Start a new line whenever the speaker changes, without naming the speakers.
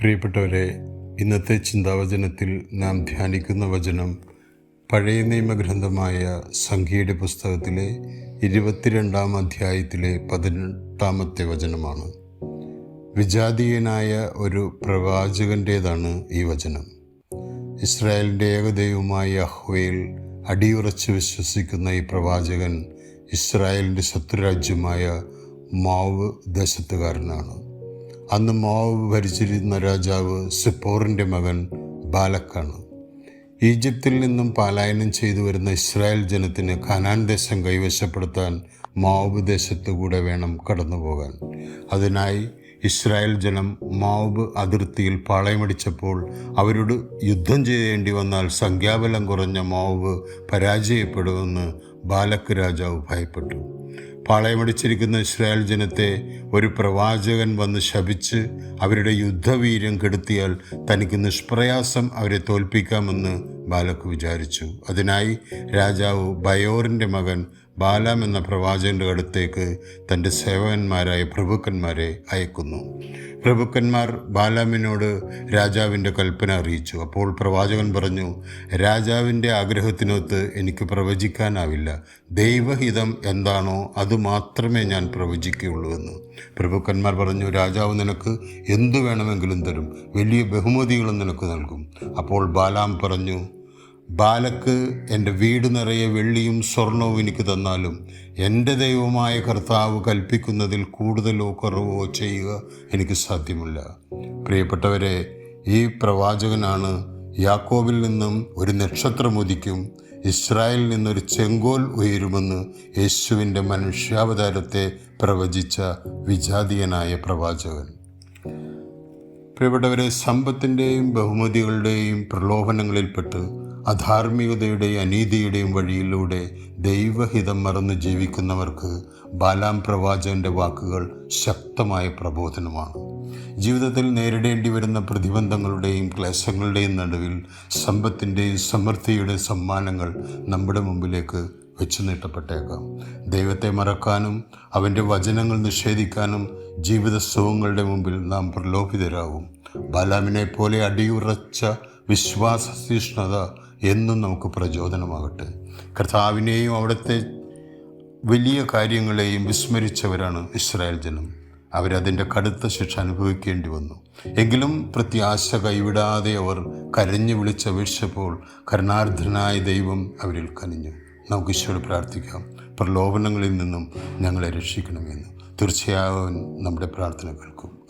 പ്രിയപ്പെട്ടവരെ ഇന്നത്തെ ചിന്താവചനത്തിൽ നാം ധ്യാനിക്കുന്ന വചനം പഴയ നിയമഗ്രന്ഥമായ സംഖ്യയുടെ പുസ്തകത്തിലെ ഇരുപത്തിരണ്ടാം അധ്യായത്തിലെ പതിനെട്ടാമത്തെ വചനമാണ്. വിജാതീയനായ ഒരു പ്രവാചകന്റേതാണ് ഈ വചനം. ഇസ്രായേലിന്റെ ഏകദൈവമായ അഹ്വയിൽ അടിയുറച്ച് വിശ്വസിക്കുന്ന ഈ പ്രവാചകൻ ഇസ്രായേലിന്റെ ശത്രുരാജ്യമായ മാവ് ദേശത്തുകാരനാണ്. അന്ന് മോവ് ഭരിച്ചിരുന്ന രാജാവ് സിപ്പോറിന്റെ മകൻ ബാലക്കാണ്. ഈജിപ്തിൽ നിന്നും പലായനം ചെയ്തു വരുന്ന ഇസ്രായേൽ ജനത്തിന് ഖനാൻ ദേശം കൈവശപ്പെടുത്താൻ മോവ് ദേശത്തുകൂടെ വേണം കടന്നു പോകാൻ അതിനായി ഇസ്രായേൽ ജനം മോവ് അതിർത്തിയിൽ പാളയമടിച്ചപ്പോൾ അവരോട് യുദ്ധം ചെയ്യേണ്ടി വന്നാൽ സംഖ്യാബലം കുറഞ്ഞ മോവ് പരാജയപ്പെടുമെന്ന് ബാലക്ക് രാജാവ് ഭയപ്പെട്ടു. പാളയമടിച്ചിരിക്കുന്ന ഇസ്രായേൽ ജനത്തെ ഒരു പ്രവാചകൻ വന്ന് ശപിച്ച് അവരുടെ യുദ്ധവീര്യം കെടുത്തിയാൽ തനിക്ക് നിഷ്പ്രയാസം അവരെ തോൽപ്പിക്കാമെന്ന് ബാലക്ക് വിചാരിച്ചു. അതിനായി രാജാവ് ബയോറിന്റെ മകൻ ബാലാം എന്ന പ്രവാചകന്റെ അടുത്തേക്ക് തന്റെ സേവകന്മാരായ പ്രഭുക്കന്മാരെ അയക്കുന്നു. പ്രഭുക്കന്മാർ ബാലാമിനോട് രാജാവിന്റെ കൽപ്പന അറിയിച്ചു. അപ്പോൾ പ്രവാചകൻ പറഞ്ഞു രാജാവിന്റെ ആഗ്രഹത്തിനൊത്ത് എനിക്ക് പ്രവചിക്കാനാവില്ല. ദൈവഹിതം എന്താണോ അത് മാത്രമേ ഞാൻ പ്രവചിക്കുകയുള്ളൂ എന്ന്. പ്രഭുക്കന്മാർ പറഞ്ഞു രാജാവ് നിനക്ക് എന്തു വേണമെങ്കിലും തരും. വലിയ ബഹുമതികളും നിനക്ക് നൽകും. അപ്പോൾ ബാലാം പറഞ്ഞു ബാലക്ക് എന്റെ വീട് നിറയെ വെള്ളിയും സ്വർണവും എനിക്ക് തന്നാലും എന്റെ ദൈവമായ കർത്താവ് കൽപ്പിക്കുന്നതിൽ കൂടുതലോ കുറവോ ചെയ്യുക എനിക്ക് സാധ്യമല്ല. പ്രിയപ്പെട്ടവരെ ഈ പ്രവാചകനാണ് യാക്കോബിൽ നിന്നും ഒരു നക്ഷത്രം ഉദിക്കും ഇസ്രായേലിൽ നിന്നൊരു ചെങ്കോൽ ഉയരുമെന്ന് യേശുവിന്റെ മനുഷ്യാവതാരത്തെ പ്രവചിച്ച വിജാതീയനായ പ്രവാചകൻ. പ്രിയപ്പെട്ടവരെ സമ്പത്തിന്റെയും ബഹുമതികളുടെയും പ്രലോഭനങ്ങളിൽപ്പെട്ട് അധാർമികതയുടെയും അനീതിയുടെയും വഴിയിലൂടെ ദൈവഹിതം മറന്ന് ജീവിക്കുന്നവർക്ക് ബാലാം പ്രവാചകന്റെ വാക്കുകൾ ശക്തമായ പ്രബോധനമാണ്. ജീവിതത്തിൽ നേരിടേണ്ടി വരുന്ന പ്രതിബന്ധങ്ങളുടെയും ക്ലേശങ്ങളുടെയും നടുവിൽ സമ്പത്തിന്റെയും സമൃദ്ധിയുടെയും സമ്മാനങ്ങൾ നമ്മുടെ മുമ്പിലേക്ക് വെച്ചു നീട്ടപ്പെട്ടേക്കാം. ദൈവത്തെ മറക്കാനും അവന്റെ വചനങ്ങൾ നിഷേധിക്കാനും ജീവിത സുഖങ്ങളുടെ മുമ്പിൽ നാം പ്രലോഭിതരാകും. ബാലാമിനെ പോലെ അടിയുറച്ച വിശ്വാസ തീഷ്ണത എന്നും നമുക്ക് പ്രചോദനമാകട്ടെ. കർത്താവിനെയും അവിടുത്തെ വലിയ കാര്യങ്ങളെയും വിസ്മരിച്ചവരാണ് ഇസ്രായേൽ ജനം. അവരതിന്റെ കടുത്ത ശിക്ഷ അനുഭവിക്കേണ്ടി വന്നു. എങ്കിലും പ്രത്യാശ കൈവിടാതെ അവർ കരഞ്ഞു വിളിച്ചപേക്ഷിച്ചപ്പോൾ കരുണാർദ്ധനായ ദൈവം അവരിൽ കനിഞ്ഞു. നമുക്ക് ഈശോയോട് പ്രാർത്ഥിക്കാം. പ്രലോഭനങ്ങളിൽ നിന്നും ഞങ്ങളെ രക്ഷിക്കണമെന്ന്. തീർച്ചയായും നമ്മുടെ പ്രാർത്ഥന കേൾക്കും.